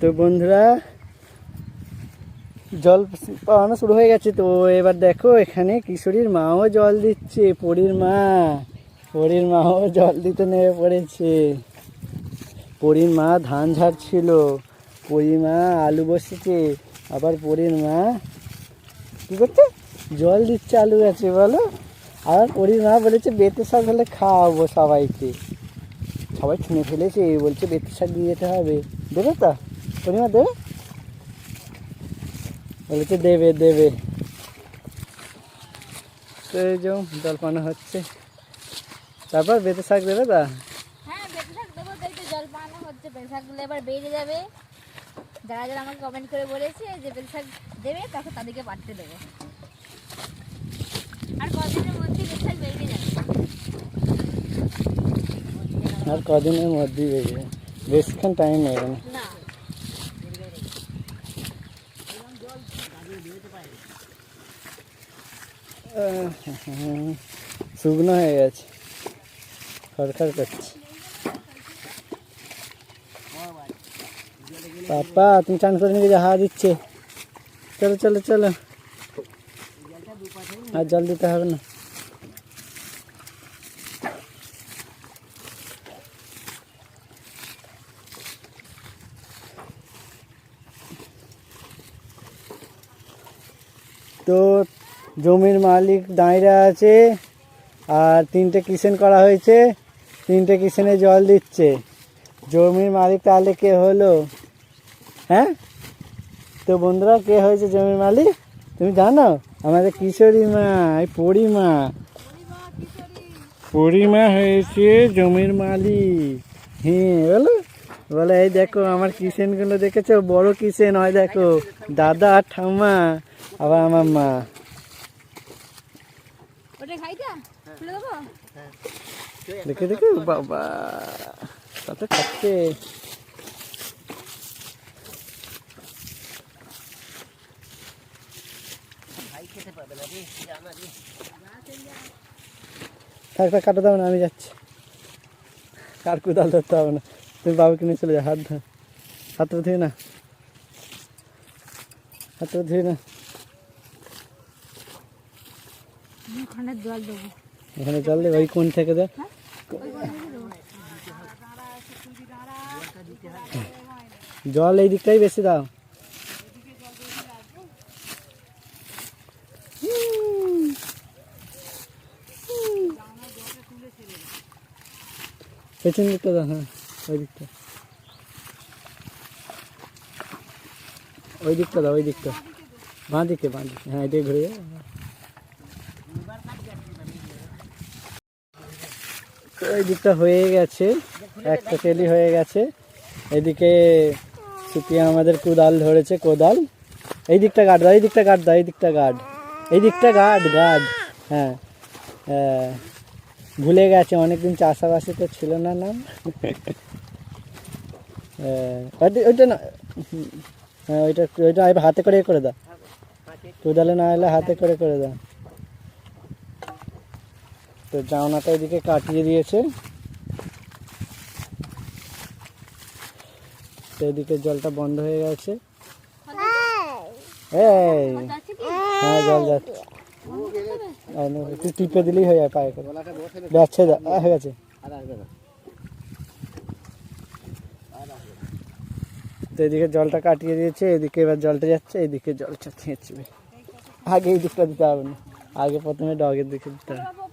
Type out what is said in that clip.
তো বন্ধুরা, জল পাওয়ানো শুরু হয়ে গেছে। তো এবার দেখো, এখানে কিশোরীর মাও জল দিচ্ছে, পরীর মা। পরীর মাও জল দিতে নেমে পড়েছে। পরীর মা ধান ঝাড়ছিল, পরীর মা আলু বসেছে, আবার পরীর মা কি করছে? জল দিচ্ছে, আলু গাছে বলো। আর পরীর মা বলেছে, বেতে শাক হলে খাওয়াবো সবাইকে। সবাই শুনে ফেলেছে, বলছে, বেতে শাক দিয়ে যেতে হবে। দেবে তো? পরিমা দেবে বলেছে দেবে দেবে তো এই যে জলপানো হচ্ছে তারপর বেতে শাক দেবে তা হ্যাঁ বেঁচে শাক দেবো তাই তো জল পানো হচ্ছে বেঁচে শাকগুলো এবার বেড়ে যাবে যারা যারা আমাকে কমেন্ট করে বলেছে যে বেঁচে শাক দেবে তখন তাদেরকে পাঠতে দেবো আর কদিনের মধ্যে বেঁচে শাক বেরিয়ে যাবে আর কদিনের মধ্যেই বেরিয়ে বেশিক্ষণ টাইম নেবে না না আহ, শুকনো হয়ে গেছে। খড়খড় করছে। পাপা, তুমি চান করে নিয়ে হাওয়া দিচ্ছে। চলো চলো চলো। আর জল দিতে হবে না। তো জমির মালিক দাঁড়িয়ে আছে আর তিনটে কিষেন করা হয়েছে, তিনটে কিষেনে জল দিচ্ছে। জমির মালিক তাহলে কে হলো? হ্যাঁ? তো বন্ধুরা, কে হয়েছে জমির মালিক? তুমি জানো? আমাদের কিশোরী মা পরিমা পরিমা হয়েছে জমির মালিক। হ্যাঁ বলো? বলে, এই দেখো, আমার কিষেনগুলো দেখেছ? বড় কিষেন হয় দেখো, দাদা ঠাম্মা। আবার আমার মা। দেখে দেখে বাবা কত খাচ্ছে। থাক থাক কাটা দাও না আমি যাচ্ছি। কার কোদাল ধরতে হবে না। তুমি বাবুকে নিয়ে চলে যাও হাত ধর হাতটা ধুয়ে না। হাতটা ধুয়ে না। ওখানে জল দেবো। এখানে জল দেবে ওই কোন থেকে দেয় জল এই দিকটাই বেশি দাও। পেছন দিকটা দাও হ্যাঁ ওই দিকটা। ওই দিকটা দাও ওই দিকটা। বাঁ দিকে বাঁ দিকে। হ্যাঁ এদিকে ঘুরে যাও তো এই দিকটা হয়ে গেছে একটা তেলি হয়ে গেছে। এদিকে সুপিয়া আমাদের কোদাল ধরেছে কোদাল। এই দিকটা গার্ড দাও এই দিকটা গার্ড দাও এই দিকটা গার্ড এই দিকটা গার্ড গার্ড হ্যাঁ হ্যাঁ, ভুলে গেছে অনেকদিন চাষাবাসে তো ছিল না নাম। হ্যাঁ, ওইটা- না হ্যাঁ ওইটা ওইটা হাতে করে করে দাও। কোদালে না এলে হাতে করে করে দাও। তো জাউনাটা এদিকে কাটিয়ে দিয়েছে। এদিকে জলটা বন্ধ হয়ে গেছে। এই। হ্যাঁ জল যাচ্ছে। একটু টিপে দিলেই হয়ে যায় পায়ে করে। যাচ্ছে হয়ে গেছে। তো এদিকে জলটা কাটিয়ে দিয়েছে এদিকে এবার জলটা যাচ্ছে এদিকে জলটা ছেঁচবে আগে এই দিকটা দিতে হবে না। আগে প্রথমে ডগের দিকে দিতে হবে।